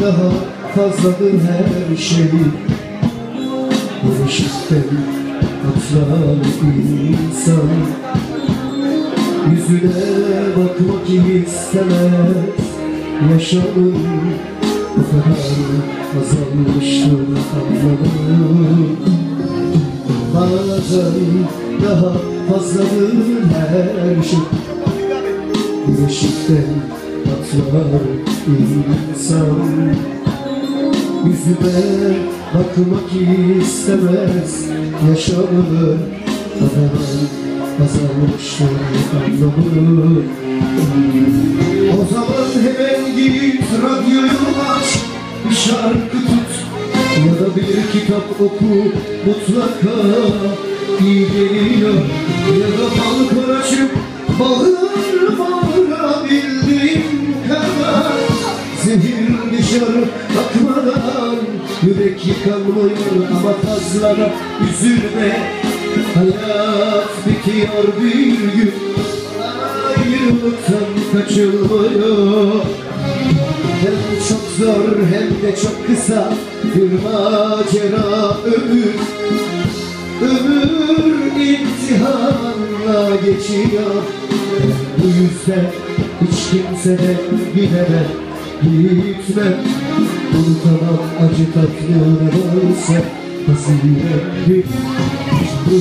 daha fazladır her şey. Güneşten atlar insan. Yüzüne bakmak istemez. Yaşamın bu kadar azalmıştır anlamı Bazen daha fazladır her şey. Güneşten atlar insan Yüzüme bakmak istemez Yaşamını. Kadar azalmıştır anlamı O zaman hemen git radyoyu aç Bir şarkı tut. Ya da bir kitap oku mutlaka. İyi geliyor. Ya da balkon açıp bağır Zehir dışarı akmadan Yürek yıkanmıyor ama fazla da üzülme. Hayat bitiyor bir gün Ayrılıktan kaçılmıyor hem çok zor hem de çok kısa bir macera ömür. Ömür imtihanla geçiyor. Bu yüzden hiç kimseden gidemem Gitmem Unutamam acı tatlı ne varsa Hazinendi Bu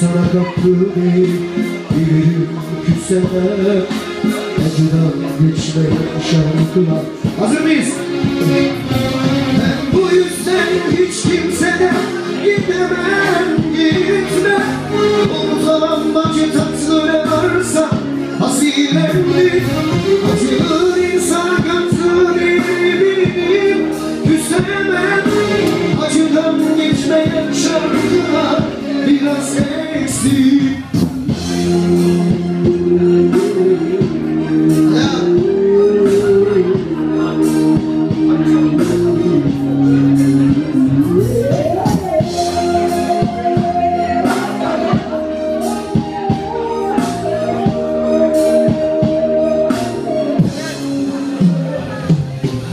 sana kaplı değil Bilirim küsemem Acıdan geçmeyen şarkılar. Hazır mıyız? Ben bu yüzden hiç kimseden gidemem gitmem. Unutamam acı tatlı eksik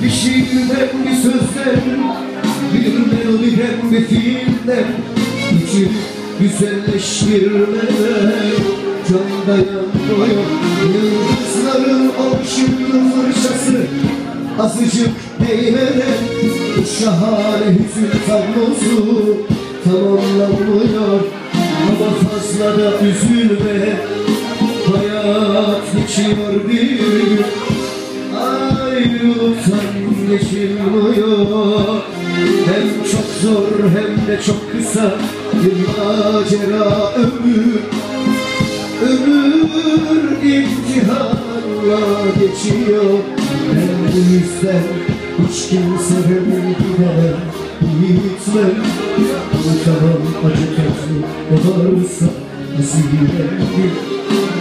Bir şiirden bir sözden Bir melodiden bir filmden İçini güzelleştirmeden Can dayanmıyor Yıldızların o ışıklı fırçası Azıcık değmeden Bu şahane hüzün tablosu Tamamlanmıyor Ama fazla da üzülme Hayat geçiyor bir Ayrılıktan geçilmiyor zor hem de çok kısa Bir macera. Ömür Ömür imtihanla geçiyor. Ben bu yüzden hiç kimseden gidemem Gitmem Unutamam acı tatlı varsa Nasibendi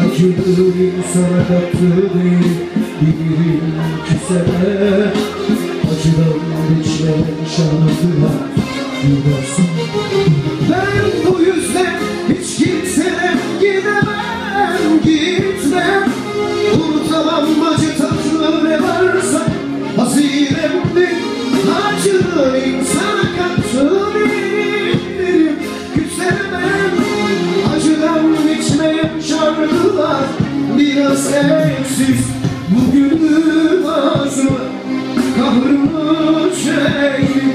Acılı insana katlı değil Bilirim ki sana Acıdan geçmeyen şarkılar Yuvarsın eksiz Bugünün ağzıma Kahrımı çektim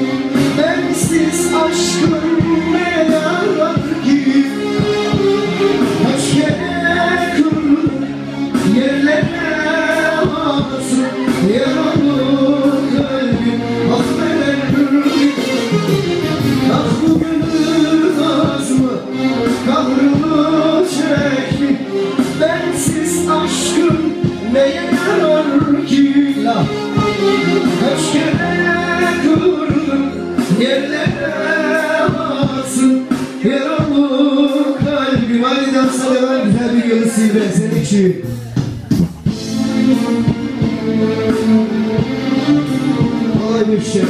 Bensiz aşkın ne yarar ki Kaç kere Yerlere ağlasın you. Shit.